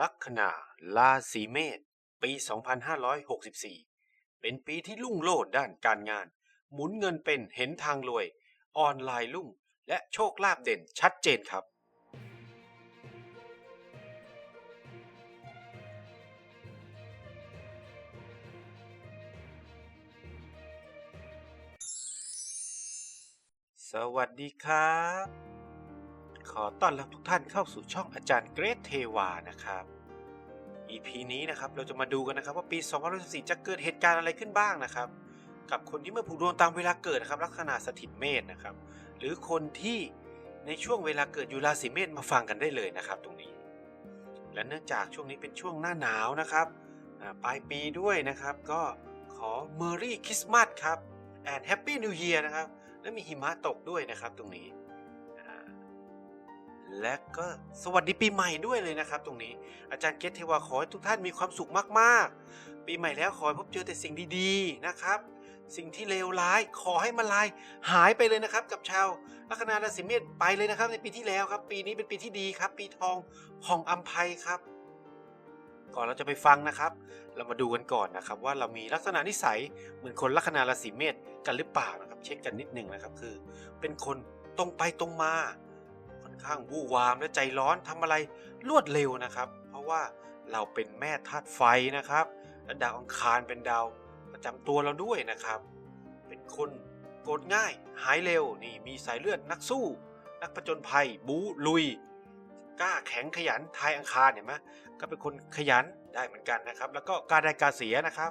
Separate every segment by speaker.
Speaker 1: ลัคนาราศีเมษปี 2564 เป็นปีที่รุ่งโรจน์ด้านการงาน หมุนเงินเป็นเห็นทางรวย ออนไลน์รุ่ง และโชคลาภเด่นชัดเจนครับ สวัสดีครับ ขอต้อนรับทุกท่านเข้าสู่ช่องอาจารย์เกรทเทวานะครับ EP นี้นะครับเราจะมาดูกันนะครับว่าปี2014จะเกิดเหตุการณ์อะไรขึ้นบ้างนะครับ กับคนที่เมื่อผูกดวงตามเวลาเกิดนะครับลัคนาสถิตเมษนะครับ หรือคนที่ในช่วงเวลาเกิดอยู่ราศีเมษมาฟังกันได้เลยนะครับตรงนี้ และเนื่องจากช่วงนี้เป็นช่วงหน้าหนาวนะครับปลายปีด้วยนะครับ ก็ขอ Merry Christmas ครับ and Happy New Year นะครับและมีหิมะตกด้วยนะครับตรงนี้ และก็สวัสดีปีใหม่ด้วยเลยนะครับ ตรงนี้อาจารย์เกตเทวาขอให้ทุกท่านมีความสุขมาก ๆ ปีใหม่แล้วขอให้พบเจอแต่สิ่งดีๆนะครับ สิ่งที่เลวร้ายขอให้มันลายหายไปเลยนะครับ กับชาวลัคนาราศีเมษไปเลยนะครับ ในปีที่แล้วครับ ปีนี้เป็นปีที่ดีครับ ปีทองของอัมภัยครับก่อนเราจะไปฟังนะครับ เรามาดูกันก่อนนะครับ ว่าเรามีลักษณะนิสัยเหมือนคนลัคนาราศีเมษกันหรือเปล่านะครับ เช็คกันนิดนึงนะครับ คือ เป็นคนตรงไปตรงมา ข้างวู่วามและใจร้อนทำอะไรรวดเร็วนะครับ เพราะว่าเราเป็นแม่ธาตุไฟนะครับและดาวอังคารเป็นดาวประจำตัวเราด้วยนะครับ เป็นคนโกรธง่ายหายเร็วนี่มีสายเลือดนักสู้ นักผจญภัย บูลุย กล้าแข็งขยันทายอังคารเห็นไหมก็เป็นคนขยันได้เหมือนกันนะครับ แล้วก็การได้การเสียนะครับ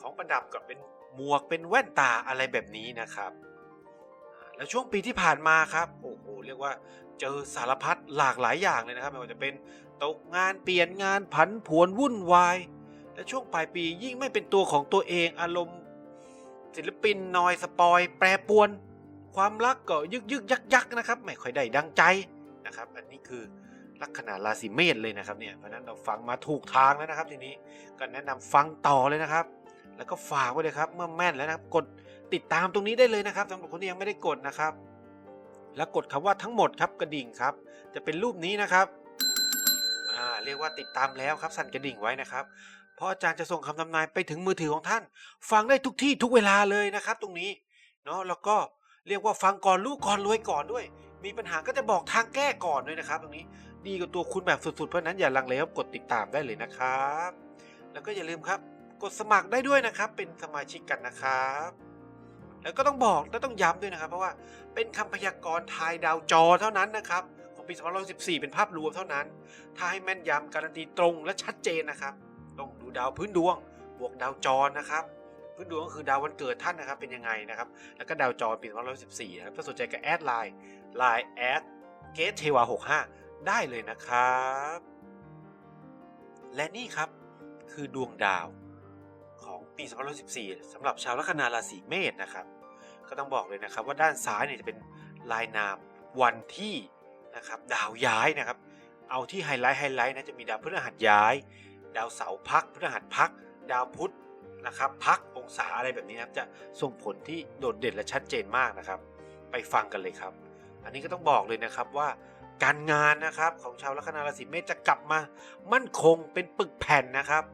Speaker 1: ของประดับก็เป็นหมวกเป็นแว่นตาอะไรแบบนี้นะครับ แล้วช่วงปีที่ผ่านมาครับโอ้โหเรียกว่า เจอสารพัดหลากหลายอย่างเลยนะครับไม่ว่าจะเป็นตกงานเปลี่ยนงานผันผวนวุ่นวาย และช่วงปลายปียิ่งไม่เป็นตัวของตัวเองอารมณ์ ศิลปินนอยสปอย แปรปวน ความรักก็ยึกยึกยักยักนะครับไม่ค่อยได้ดังใจนะครับ อันนี้คือลัคนาราศีเมษเลยนะครับเนี่ยเพราะนั้นเราฟังมาถูกทางแล้วนะครับ ทีนี้ก็แนะนำฟังต่อเลยนะครับ แล้วก็ฝากไว้เลยครับเมื่อแม่นแล้วนะครับกดติดตามตรงนี้ได้เลยนะครับสำหรับคนที่ยังไม่ได้กดนะครับ แล้วกดคำว่าทั้งหมดครับกระดิ่งครับ จะเป็นรูปนี้นะครับเรียกว่าติดตามแล้วครับสั่นกระดิ่งไว้นะครับเพราะอาจารย์จะส่งคำทำนายไปถึงมือถือของท่าน ฟังได้ทุกที่ทุกเวลาเลยนะครับ ตรงนี้เนาะแล้วก็เรียกว่าฟังก่อนรู้ก่อนรวยก่อนด้วย มีปัญหาก็จะบอกทางแก้ก่อนด้วยนะครับ ตรงนี้ดีกว่าตัวคุณแบบสุดๆ เพราะนั้นอย่าลังเลครับกดติดตามได้เลยนะครับ แล้วก็อย่าลืมครับ กดสมัครได้ด้วยนะครับ เป็นสมาชิกกันนะครับ แล้วก็ต้องบอกและต้องย้ำด้วยนะครับ เพราะว่าเป็นคำพยากรณ์ทายดาวจอเท่านั้นนะครับของปี2014เป็นภาพรวมเท่านั้นถ้าให้แม่นยำการันตีตรงและชัดเจนนะครับ ต้องดูดาวพื้นดวง บวกดาวจรนะครับพื้นดวงก็คือดาววันเกิดท่านนะครับเป็นยังไงนะครับ แล้วก็ดาวจรปี2014นะครับถ้าสนใจก็แอดไลน์ไลน์แอดเกตเทวา65 ได้เลยนะครับ และนี่ครับคือดวงดาว ปี2014สำหรับชาวลัคนาราศีเมษนะครับ ก็ต้องบอกเลยนะครับว่าด้านซ้ายเนี่ยจะเป็นลายนามวันที่นะครับดาวย้ายนะครับ เอาที่ไฮไลท์ไฮไลท์นะจะมีดาวพฤหัสย้าย ดาวเสาร์พักพฤหัสพัก ดาวพุธนะครับพักองศาอะไรแบบนี้นะครับจะส่งผลที่โดดเด่นและชัดเจนมากนะครับ ไปฟังกันเลยครับ อันนี้ก็ต้องบอกเลยนะครับว่าการงานนะครับของชาวลัคนาราศีเมษจะกลับมามั่นคงเป็นปึกแผ่นนะครับ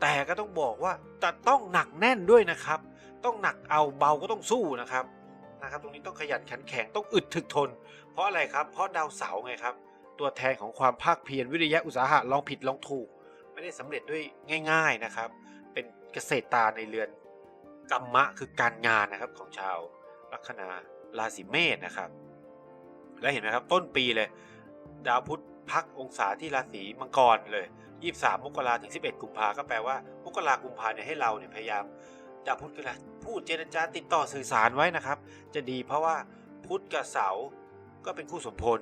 Speaker 1: แต่ก็ต้องบอกว่าจะต้องหนักแน่นด้วยนะครับ ต้องหนักเอาเบาก็ต้องสู้นะครับนะครับตรงนี้ต้องขยันขันแข็งต้องอึดถึกทน เพราะอะไรครับ เพราะดาวเสาร์ไงครับ ตัวแทนของความภาคเพียรวิริยะอุตสาหะลองผิดลองถูก ไม่ได้สำเร็จด้วยง่าย ๆนะครับ เป็นเกษตรตาในเรือนกรรมะคือการงานนะครับของชาวลัคนาราศีเมษนะครับ และเห็นไหมครับต้นปีเลย ดาวพุธพักองศาที่ราศีมังกรเลย 23 มกราถึง 11 กุมภาก็แปลว่า มกรากุมภาเนี่ยให้เราเนี่ยพยายามดาวพุธก็พูดเจรจาติดต่อสื่อสารไว้นะครับ จะดีเพราะว่าพุธกับเสาร์ก็เป็นคู่สมพล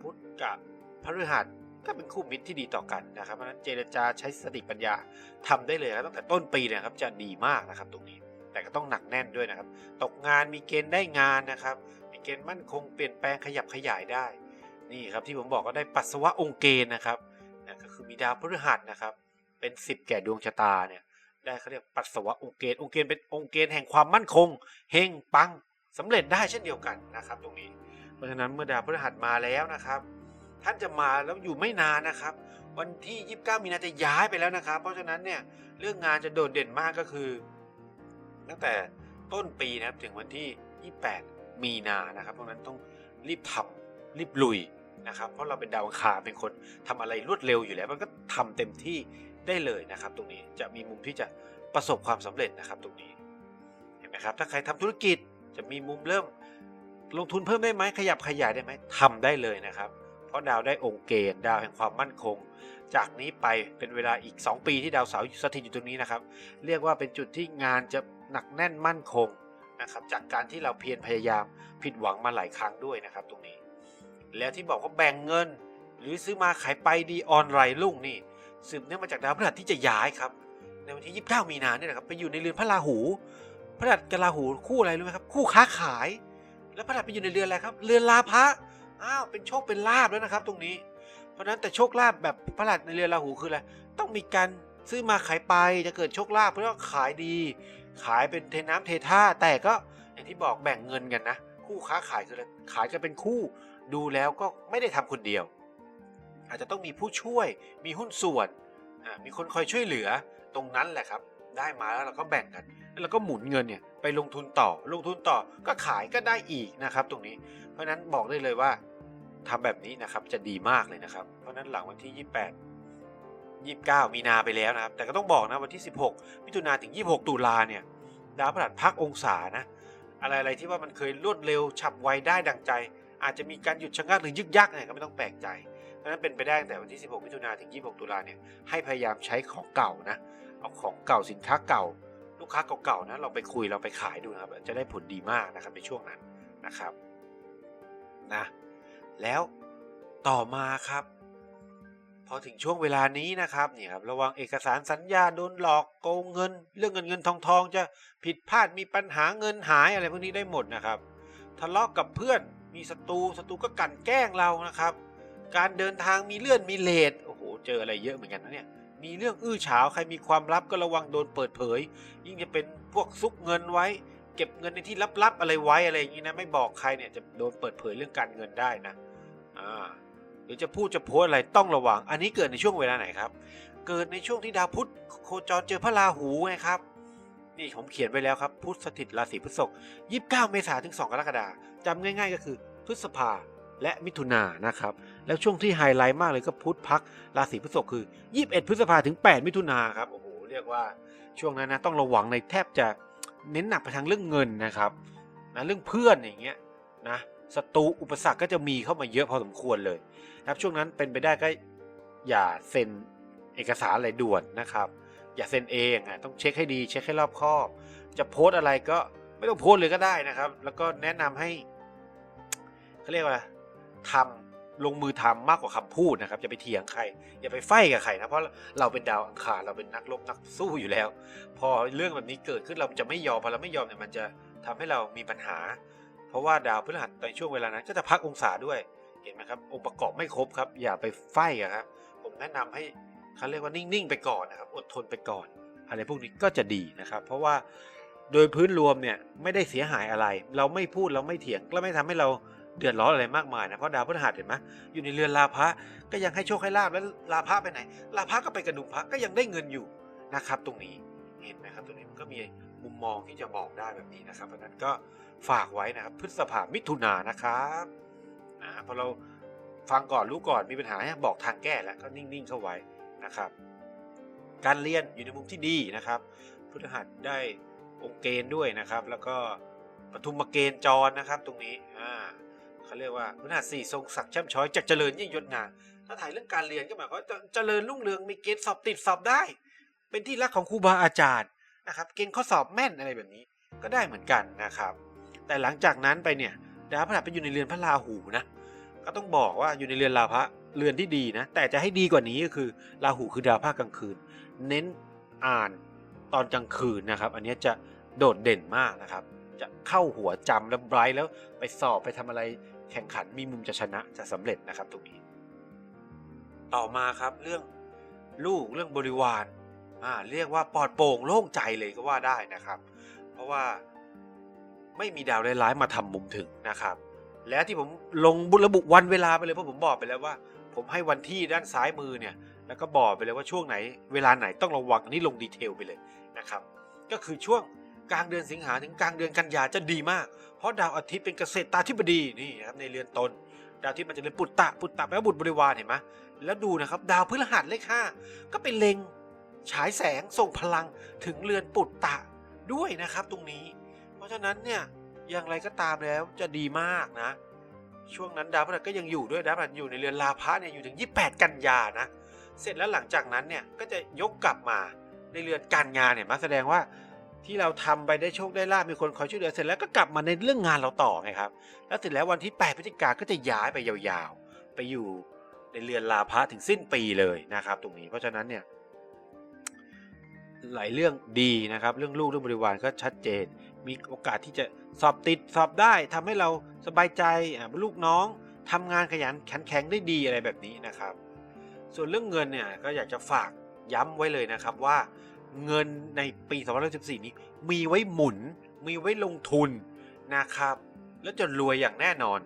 Speaker 1: พุธกับพฤหัสก็เป็นคู่มิตรที่ดีต่อกันนะครับเพราะฉะนั้นเจรจาใช้สติปัญญาทำได้เลยครับตั้งแต่ต้นปีเลยครับจะดีมากนะครับตรงนี้ แต่ก็ต้องหนักแน่นด้วยนะครับ ตกงานมีเกณฑ์ได้งานนะครับ มีเกณฑ์มั่นคงเปลี่ยนแปลงขยับขยายได้ นี่ครับที่ผมบอกก็ได้ปัสสาวะองค์เกณฑ์นะครับ คือมีดาวพฤหัสนะครับ เป็น10แก่ดวงชะตาเนี่ยได้เขาเรียกปัสสาวะองค์เกณฑ์องค์เกณฑ์เป็นองค์เกณฑ์แห่งความมั่นคงเฮงปังสำเร็จได้เช่นเดียวกันนะครับ ตรงนี้ เพราะฉะนั้นเมื่อดาวพฤหัสมาแล้วนะครับ ท่านจะมาแล้วอยู่ไม่นานนะครับ วันที่ 29 มีนาจะย้ายไปแล้วนะครับ เพราะฉะนั้นเนี่ยเรื่องงานจะโดดเด่นมากก็คือ ตั้งแต่ต้นปีนะครับถึงวันที่ 28 มีนานะครับเพราะฉะนั้นต้องรีบทำรีบลุย นะครับ เพราะเราเป็นดาวคาเป็นคนทำอะไรรวดเร็วอยู่แล้ว มันก็ทำเต็มที่ได้เลยนะครับ ตรงนี้จะมีมุมที่จะประสบความสำเร็จนะครับ ตรงนี้เห็นไหมครับ ถ้าใครทำธุรกิจจะมีมุมเริ่มลงทุนเพิ่มได้ไหมขยับขยายได้ไหมทำได้เลยนะครับ เพราะดาวได้องค์เกณฑ์ดาวแห่งความมั่นคง จากนี้ไปเป็นเวลาอีก 2 ปีที่ดาวเสาร์สถิตอยู่ตรงนี้นะครับ เรียกว่าเป็นจุดที่งานจะหนักแน่นมั่นคงนะครับ จากการที่เราเพียรพยายามผิดหวังมาหลายครั้งด้วยนะครับ ตรงนี้ แล้วที่บอกว่าแบ่งเงิน หรือซื้อมาขายไปดีออนไลน์ลุ่งนี่สืบเนื่องมาจากดาวพฤหัสที่จะย้ายครับ ในวันที่ 29 มีนาเนี่ยนะครับไปอยู่ในเรือนพระราหู พระหัสกับราหูคู่อะไรรู้ไหมครับ คู่ค้าขาย แล้วพระหัสไปอยู่ในเรือนอะไรครับ เรือนลาภะอ้าวเป็นโชคเป็นลาบแล้วนะครับ ตรงนี้ เพราะนั้นแต่โชคลาภแบบพระหัสในเรือนราหูคืออะไรต้องมีการซื้อมาขายไปจะเกิดโชคลาภเพราะว่าขายดี ขายเป็นเทน้ำเทท่าแต่ก็อย่างที่บอกแบ่งเงินกันนะ คู่ค้าขายคืออะไรขายกันเป็นคู่ ดูแล้วก็ไม่ได้ทำคนเดียว อาจจะต้องมีผู้ช่วย มีหุ้นส่วน มีคนคอยช่วยเหลือตรงนั้นแหละครับ ได้มาแล้วเราก็แบ่งกัน แล้วเราก็หมุนเงินเนี่ยไปลงทุนต่อ ลงทุนต่อก็ขายก็ได้อีกนะครับ ตรงนี้ เพราะฉะนั้นบอกได้เลยว่าทำแบบนี้นะครับจะดีมากเลยนะครับ เพราะนั้นหลังวันที่ 28 29 มีนาไปแล้วนะครับ แต่ก็ต้องบอกนะวันที่ 16 มิถุนาถึง 26 ตุลาเนี่ย ดาวพฤหัสพักองศานะ อะไรอะไรที่ว่ามันเคยรวดเร็วฉับไวได้ดังใจ อาจจะมีการหยุดชะงักหรือยึกยักเนี่ยก็ไม่ต้องแปลกใจเพราะฉะนั้นเป็นไปได้ตั้งแต่วันที่ 16 มิถุนาถึง 26 ตุลาเนี่ยให้พยายามใช้ของเก่านะเอาของเก่าสินค้าเก่า ลูกค้าเก่าๆนะเราไปคุยเราไปขายดูนะครับจะได้ผลดีมากนะครับในช่วงนั้นนะครับนะแล้วต่อมาครับ พอถึงช่วงเวลานี้นะครับเนี่ยครับระวังเอกสารสัญญาโดนหลอกโกงเงิน เรื่องเงินเงินทองทองจะผิดพลาดมีปัญหาเงินหายอะไรพวกนี้ได้หมดนะครับ ทะเลาะกับเพื่อน มีศัตรูศัตรูก็กลั่นแกล้งเรานะครับ การเดินทางมีเลื่อนมีเลทโอ้โหเจออะไรเยอะเหมือนกันนะเนี่ยมีเรื่องอื้อฉาวใครมีความลับก็ระวังโดนเปิดเผย ยิ่งจะเป็นพวกซุกเงินไว้ เก็บเงินในที่ลับๆอะไรไว้อะไรอย่างนี้นะไม่บอกใครเนี่ยจะโดนเปิดเผยเรื่องการเงินได้นะอ่าหรือจะพูดจะโพสอะไรต้องระวัง อันนี้เกิดในช่วงเวลาไหนครับ เกิดในช่วงที่ดาวพุธโคจรเจอพระราหูไงครับ นี่ผมเขียนไว้แล้วครับพุธสถิตราศีพฤษภ29 เมษายนถึง 2 กรกฎาคมจำง่าย ๆ ก็คือพฤษภาและมิถุนายนนะครับ แล้วช่วงที่ไฮไลท์มากเลยก็พุธพักราศีพฤษภคือ 21 พฤษภาถึง 8 มิถุนายนครับโอ้โหเรียกว่าช่วงนั้นนะต้องระวังในแทบจะเน้นหนักไปทางเรื่องเงินนะครับนะเรื่องเพื่อนอย่างเงี้ยนะศัตรูอุปสรรคก็จะมีเข้ามาเยอะพอสมควรเลยนะครับช่วงนั้นเป็นไปได้ก็อย่าเซ็นเอกสารอะไรด่วนนะครับ อย่าเซ็นเองอะต้องเช็คให้ดีเช็คให้รอบคอบ จะโพสอะไรก็ไม่ต้องโพสเลยก็ได้นะครับ แล้วก็แนะนำให้เขาเรียกว่าทำลงมือทำมากกว่าคำพูดนะครับอย่าไปเถียงใคร อย่าไปไฟกับใครนะเพราะเราเป็นดาวอังคารเราเป็นนักรบนักสู้อยู่แล้ว พอเรื่องแบบนี้เกิดขึ้นเราจะไม่ยอมพอเราไม่ยอมเนี่ยมันจะทำให้เรามีปัญหา เพราะว่าดาวพฤหัสในช่วงเวลานั้นก็จะพักองศาด้วยเห็นไหมครับองค์ประกอบไม่ครบครับ อย่าไปไฟอะครับผมแนะนำให้ เขาเรียกว่านิ่งๆไปก่อนนะครับอดทนไปก่อน อะไรพวกนี้ก็จะดีนะครับ เพราะว่าโดยพื้นรวมเนี่ยไม่ได้เสียหายอะไร เราไม่พูดเราไม่เถียงก็ไม่ทำให้เราเดือดร้อนอะไรมากมายนะเพราะดาวพฤหัสเห็นไหมอยู่ในเรือนลาภะก็ยังให้โชคให้ลาบแล้วลาภะไปไหนลาภะก็ไปกระดุมพระก็ยังได้เงินอยู่นะครับ ตรงนี้เห็นไหมครับตรงนี้มันก็มีมุมมองที่จะบอกได้แบบนี้นะครับเพราะนั้นก็ฝากไว้นะครับพฤษภามิถุนานนะครับนะพอเราฟังก่อนรู้ก่อนมีปัญหาให้บอกทางแก้แล้วก็นิ่งๆเข้าไว้ นะครับ การเรียนอยู่ในมุมที่ดีนะครับพฤหัสได้องค์เกณฑ์ด้วยนะครับ แล้วก็ปฐุมเกณฑ์จรนะครับ ตรงนี้อ่าเขาเรียกว่าพฤหัสสี่ทรงศักดิ์แช่มช้อยจากเจริญยิ่งยศงามถ้าถ่ายเรื่องการเรียนก็หมายความว่าจะเจริญรุ่งเรืองมีเกณฑ์สอบติดสอบได้ เป็นที่รักของครูบาอาจารย์นะครับ เกณฑ์ข้อสอบแม่นอะไรแบบนี้ก็ได้เหมือนกันนะครับ แต่หลังจากนั้นไปเนี่ยดาวพฤหัสไปอยู่ในเรือนพระราหูนะก็ต้องบอกว่าอยู่ในเรือนราพะ เรือนที่ดีนะ แต่จะให้ดีกว่านี้ก็คือราหูคือดาวภาคกลางคืน เน้นอ่านตอนกลางคืนนะครับ อันนี้จะโดดเด่นมากนะครับ จะเข้าหัวจำแล้วไบรท์แล้วไปสอบไปทำอะไรแข่งขันมีมุมจะชนะจะสำเร็จนะครับตรงนี้ ต่อมาครับเรื่องลูกเรื่องบริวารอ่าเรียกว่าปลอดโปร่งโล่งใจเลยก็ว่าได้นะครับ เพราะว่าไม่มีดาวร้ายๆมาทำมุมถึงนะครับ แล้วที่ผมลงบุระบุวันเวลาไปเลยเพราะผมบอกไปแล้วว่า ผมให้วันที่ด้านซ้ายมือเนี่ยแล้วก็บอกไปเลยว่าช่วงไหน เวลาไหนต้องระวังอันนี้ลงดีเทลไปเลยนะครับ ก็คือช่วงกลางเดือนสิงหาถึงกลางเดือนกันยาจะดีมาก เพราะดาวอาทิตย์เป็นเกษตรตาธิบดีนี่นะครับในเรือนตน ดาวทิตย์มันจะเป็นปุตตะปุตตะแปลว่าบุตรบริวารเห็นไหมแล้วดูนะครับ ดาวพฤหัสเลขห้าก็เป็นเล็งฉายแสงส่งพลังถึงเรือนปุตตะด้วยนะครับตรงนี้ เพราะฉะนั้นเนี่ยอย่างไรก็ตามแล้วจะดีมากนะ ช่วงนั้นดาวพฤหัสก็ยังอยู่ด้วยดาวพฤหัสอยู่ในเรือนลาภะเนี่ยอยู่ถึง 28 กันยานะ เสร็จแล้วหลังจากนั้นเนี่ยก็จะยกกลับมาในเรือนการงานเนี่ยมาแสดงว่าที่เราทำไปได้โชคได้ลาบมีคนคอยช่วยเหลือเสร็จแล้วก็กลับมาในเรื่องงานเราต่อไงครับ แล้วเสร็จแล้ววันที่ 8 พฤศจิกาก็จะย้ายไปยาวๆ ไปอยู่ในเรือนลาภะถึงสิ้นปีเลยนะครับ ตรงนี้เพราะฉะนั้นเนี่ย หลายเรื่องดีนะครับ เรื่องลูกเรื่องบริวารก็ชัดเจน มีโอกาสที่จะสอบติดสอบได้ทำให้เราสบายใจลูกน้องทำงานขยันขันแข็งได้ดีอะไรแบบนี้นะครับ ส่วนเรื่องเงินเนี่ยก็อยากจะฝากย้ำไว้เลยนะครับว่า เงินในปี 2014 นี้มีไว้หมุน มีไว้ลงทุนนะครับ แล้วจะรวยอย่างแน่นอน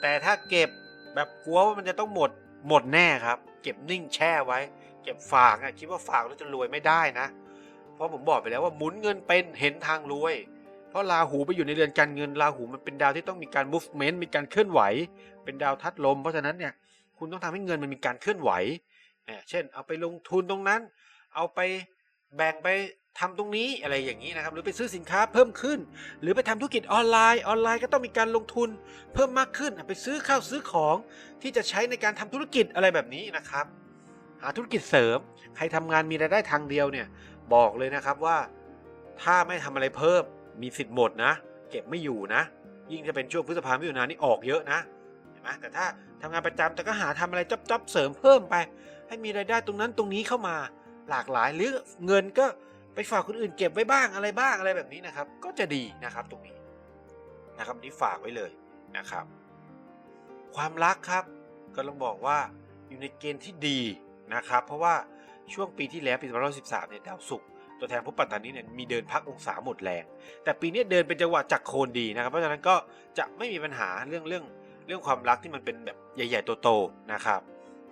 Speaker 1: แต่ถ้าเก็บแบบกลัวว่ามันจะต้องหมดหมดแน่ครับ เก็บนิ่งแช่ไว้ เก็บฝากอะคิดว่าฝากแล้วจะรวยไม่ได้นะ เพราะผมบอกไปแล้วว่าหมุนเงินเป็นเห็นทางรวย เพราะราหูไปอยู่ในเรือนการเงินราหูมันเป็นดาวที่ต้องมีการ movement มีการเคลื่อนไหว เป็นดาวทัดลม เพราะฉะนั้นเนี่ยคุณต้องทำให้เงินมันมีการเคลื่อนไหวเนี่ยเช่น เอาไปลงทุนตรงนั้น เอาไปแบ่งไปทำตรงนี้อะไรอย่างนี้นะครับ หรือไปซื้อสินค้าเพิ่มขึ้น หรือไปทำธุรกิจออนไลน์ ออนไลน์ก็ต้องมีการลงทุนเพิ่มมากขึ้น ไปซื้อข้าวซื้อของที่จะใช้ในการทำธุรกิจอะไรแบบนี้นะครับ หาธุรกิจเสริม ใครทำงานมีรายได้ทางเดียวเนี่ย บอกเลยนะครับว่า ถ้าไม่ทำอะไรเพิ่มมีสิทธิ์หมดนะ เก็บไม่อยู่นะ ยิ่งจะเป็นช่วงพฤษภาคมมิถุนายนนี่ออกเยอะนะเห็นไหมแต่ถ้าทำงานประจำแต่ก็หาทำอะไรจ๊อบๆเสริมเพิ่มไป ให้มีรายได้ตรงนั้นตรงนี้เข้ามาหลากหลายหรือเงินก็ไปฝากคนอื่นเก็บไว้บ้างอะไรบ้างอะไรแบบนี้นะครับ ก็จะดีนะครับตรงนี้นะครับนี่ฝากไว้เลยนะครับ ความรักครับก็ต้องบอกว่าอยู่ในเกณฑ์ที่ดี นะครับ เพราะว่าช่วงปีที่แล้วปี2013เนี่ยดาวศุกร์ตัวแทนภพปัตตานีเนี่ยมีเดินพักองศาหมดแรง แต่ปีนี้เดินเป็นจังหวะจากโคนดีนะครับ เพราะฉะนั้นก็จะไม่มีปัญหาเรื่องเรื่องเรื่องความรักที่มันเป็นแบบใหญ่ ๆ โตๆนะครับ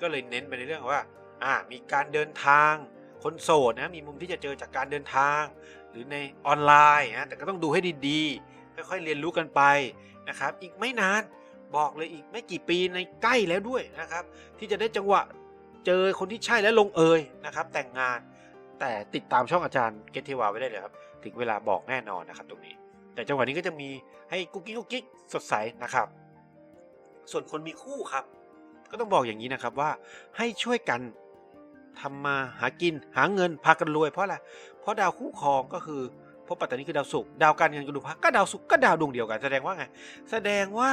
Speaker 1: ก็เลยเน้นไปในเรื่องว่าอ่ามีการเดินทางคนโสดนะมีมุมที่จะเจอจากการเดินทาง หรือในออนไลน์นะแต่ก็ต้องดูให้ดีๆค่อยๆเรียนรู้กันไปนะครับ อีกไม่นานบอกเลยอีกไม่กี่ปีในใกล้แล้วด้วยนะครับ ที่จะได้จังหวะ เจอคนที่ใช่และลงเอยนะครับ แต่งงานแต่ติดตามช่องอาจารย์เกตเทวาไว้ได้เลยครับ ถึงเวลาบอกแน่นอนนะครับตรงนี้ แต่จังหวะนี้ก็จะมีให้กุ๊กกิ๊กกุ๊กกิ๊กสดใสนะครับ ส่วนคนมีคู่ครับ ก็ต้องบอกอย่างนี้นะครับว่าให้ช่วยกันทำมาหากินหาเงินพากันรวยเพราะอะไรเพราะดาวคู่ครองก็คือพบปัตตานีคือดาวศุกร์ดาวการเงินกับดวงพระก็ดาวศุกร์ก็ดาวดวงเดียวกัน แสดงว่าไง แสดงว่า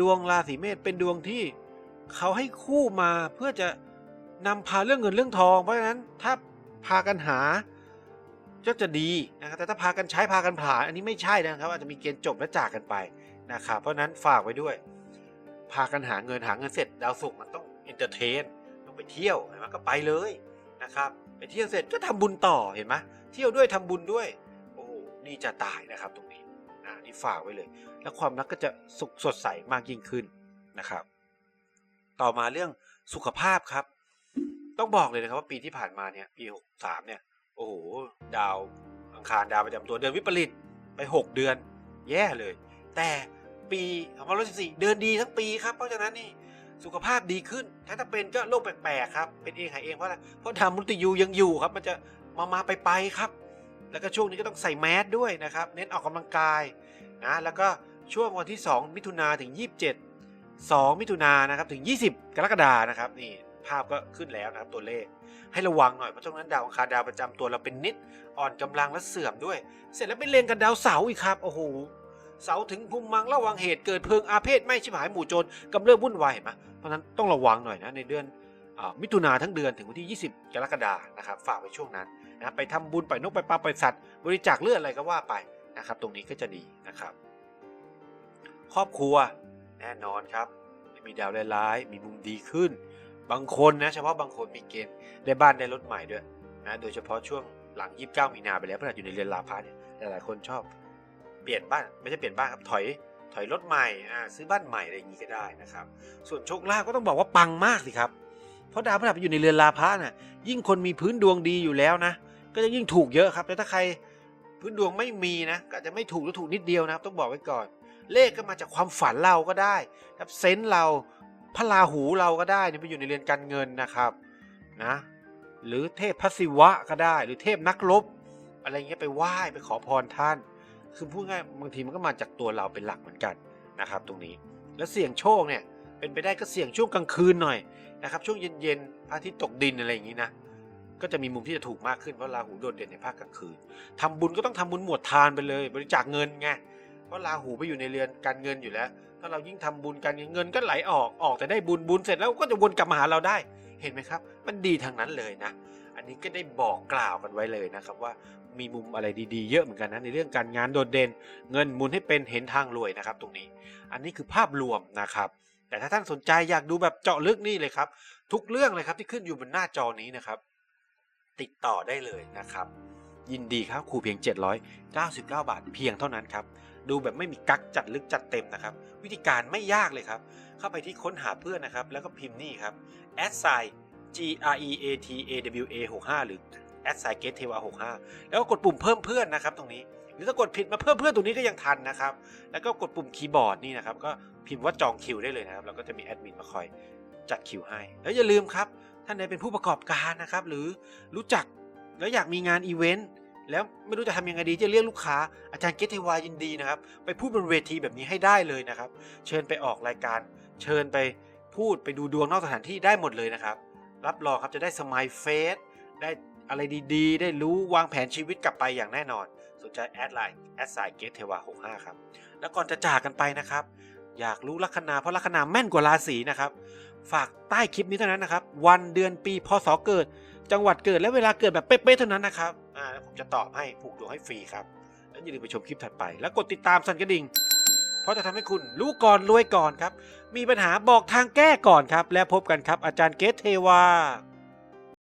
Speaker 1: ดวงราศีเมษเป็นดวงที่เขาให้คู่มาเพื่อจะ นำพาเรื่องเงินเรื่องทอง เพราะฉะนั้นถ้าพากันหาก็จะดีนะครับแต่ถ้าพากันใช้พากันผ่านอันนี้ไม่ใช่นะครับ อาจจะมีเกณฑ์จบและจากกันไปนะครับเพราะฉะนั้นฝากไว้ด้วย พากันหาเงินหาเงินเสร็จดาวศุกมันต้องเอนเตอร์เทนต้องไปเที่ยวเห็นไหมก็ไปเลยนะครับไปเที่ยวเสร็จก็ทำบุญต่อเห็นไหมเที่ยวด้วยทำบุญด้วย โอ้โหนี่จะตายนะครับตรงนี้อ่านี่ฝากไว้เลย แล้วความรักก็จะสุขสดใสมากยิ่งขึ้นนะครับ ต่อมาเรื่องสุขภาพครับ ต้องบอกเลยนะครับว่าปีที่ผ่านมาเนี่ยปี 63 เนี่ย โอ้โห ดาวอังคารดาวประจำตัวเดือนวิปริตไป 6 เดือน แย่เลย แต่ปี2014เดือนดีทั้งปีครับ เพราะฉะนั้นนี่สุขภาพดีขึ้น ถ้าเป็นก็โรคแปลกๆครับ เป็นเองหายเองเพราะอะไรเพราะดาวมุติยูยังอยู่ครับ มันจะมามาไปไปครับ แล้วก็ช่วงนี้ก็ต้องใส่แมสด้วยนะครับ เน้นออกกำลังกายนะ แล้วก็ช่วงวันที่ 2 มิถุนาถึง 27 2 มิถุนานนะครับ ถึง 20 กรกฎานะครับนี่ ภาพก็ขึ้นแล้วนะครับตัวเลข ให้ระวังหน่อยเพราะช่วงนั้นดาวอังคารดาวประจำตัวเราเป็นนิดอ่อนกำลังและเสื่อมด้วย เสร็จแล้วไปเล็งกันดาวเสาอีกครับโอ้โหเสาถึงภูมิมังระวังเหตุเกิดเพลิงอาเพศไม่ชิบหายหมู่โจรกำเริบวุ่นวายเห็นไหมเพราะฉะนั้นต้องระวังหน่อยนะในเดือนอมิถุนาทั้งเดือนถึงวันที่ 20 กรกฎานะครับฝากไว้ช่วงนั้นนะไปทำบุญปล่อยนกไปลาปล่อยสัตว์ บริจาคเลือดอะไรก็ว่าไปนะครับ ตรงนี้ก็จะดีนะครับ ครอบครัวแน่นอนครับ มีดาวร้ายๆมีมุมดีขึ้น บางคนนะเฉพาะบางคนมีเกณฑ์ได้บ้านได้รถใหม่ด้วยนะโดยเฉพาะช่วงหลัง 29 มีนาไปแล้วเพราะอยู่ในเรือนลาพะเนี่ยหลายๆคนชอบ เปลี่ยนบ้านไม่ใช่เปลี่ยนบ้านครับถอยถอยรถใหม่อ่าซื้อบ้านใหม่อะไรอย่างนี้ก็ได้นะครับ ส่วนโชคลาภก็ต้องบอกว่าปังมากสิครับ เพราะดาวพฤหัสอยู่ในเรือนลาภะน่ะยิ่งคนมีพื้นดวงดีอยู่แล้วนะ ก็จะยิ่งถูกเยอะครับแต่ถ้าใครพื้นดวงไม่มีนะก็จจะไม่ถูกหรือถูกนิดเดียวนะครับ ต้องบอกไว้ก่อน เลขก็มาจากความฝันเราก็ได้ครับเซนส์เรา พระราหูเราก็ได้เนี่ยไปอยู่ในเรือนการเงินนะครับนะหรือเทพพระศิวะก็ได้ หรือเทพนักรบอะไรเงี้ยไปไหว้ไปขอพรท่าน คือพูดง่ายบางทีมันก็มาจากตัวเราเป็นหลักเหมือนกันนะครับ ตรงนี้แล้วเสี่ยงโชคเนี่ยเป็นไปได้ก็เสี่ยงช่วงกลางคืนหน่อยนะครับช่วงเย็นๆพระอาทิตย์ตกดินอะไรอย่างนี้นะก็จะมีมุมที่จะถูกมากขึ้นเพราะราหูโดดเด่นในภาคกลางคืนทำบุญก็ต้องทำบุญหมวดทานไปเลย บริจาคเงินไง เพราะราหูไปอยู่ในเรือนการเงินอยู่แล้ว ถ้าเรายิ่งทำบุญการเงินเงินก็ไหลออกออกแต่ได้บุญบุญเสร็จแล้วก็จะวนกลับมาหาเราได้ เห็นไหมครับ มันดีทางนั้นเลยนะ อันนี้ก็ได้บอกกล่าวกันไว้เลยนะครับว่ามีมุมอะไรดีๆ เยอะเหมือนกันนะในเรื่องการงานโดดเด่น เงินมุนให้เป็นเห็นทางรวยนะครับ ตรงนี้ อันนี้คือภาพรวมนะครับ แต่ถ้าท่านสนใจอยากดูแบบเจาะลึกนี่เลยครับ ทุกเรื่องเลยครับที่ขึ้นอยู่บนหน้าจอนี้นะครับ ติดต่อได้เลยนะครับยินดีครับครูเพียง 799 บาทเพียงเท่านั้นครับ ดูแบบไม่มีกักจัดลึกจัดเต็มนะครับ วิธีการไม่ยากเลยครับ เข้าไปที่ค้นหาเพื่อนนะครับ แล้วก็พิมพ์นี่ครับ a d s i g r e a t a w a 65หรือ a d s i g e t t e w a 65แล้วก็กดปุ่มเพิ่มเพื่อนนะครับ ตรงนี้ หรือถ้ากดผิดมาเพิ่มเพื่อนตรงนี้ก็ยังทันนะครับ แล้วก็กดปุ่มคีย์บอร์ดนี่นะครับ ก็พิมพ์ว่าจองคิวได้เลยนะครับ แล้วก็จะมีแอดมินมาคอยจัดคิวให้ แล้วอย่าลืมครับ ท่านใดเป็นผู้ประกอบการนะครับ หรือรู้จักแล้วอยากมีงานอีเวนต์ แล้วไม่รู้จะทำยังไงดีจะเรียกลูกค้าอาจารย์เกตเทวายินดีนะครับ ไปพูดบนเวทีแบบนี้ให้ได้เลยนะครับ เชิญไปออกรายการ เชิญไปพูดไปดูดวงนอกสถานที่ได้หมดเลยนะครับ รับรองครับจะได้สมายเฟสได้อะไรดีๆ ได้รู้วางแผนชีวิตกลับไปอย่างแน่นอน สนใจแอดไลน์แอดไซเกตเทวา65ครับ แล้วก่อนจะจากกันไปนะครับ อยากรู้ลัคนาเพราะลัคนาแม่นกว่าราศีนะครับ ฝากใต้คลิปนี้เท่านั้นนะครับ วันเดือนปีพศเกิด จังหวัดเกิดและเวลาเกิดแบบเป๊ะๆเท่านั้นนะครับ อ่าแล้วผมจะตอบให้ผูกดวงให้ฟรีครับแล้วอย่าลืมไปชมคลิปถัดไป แล้วกดติดตามสั่นกระดิ่ง เพราะจะทำให้คุณรู้ก่อนรวยก่อนครับ มีปัญหาบอกทางแก้ก่อนครับ แล้วพบกันครับอาจารย์เกตเทวา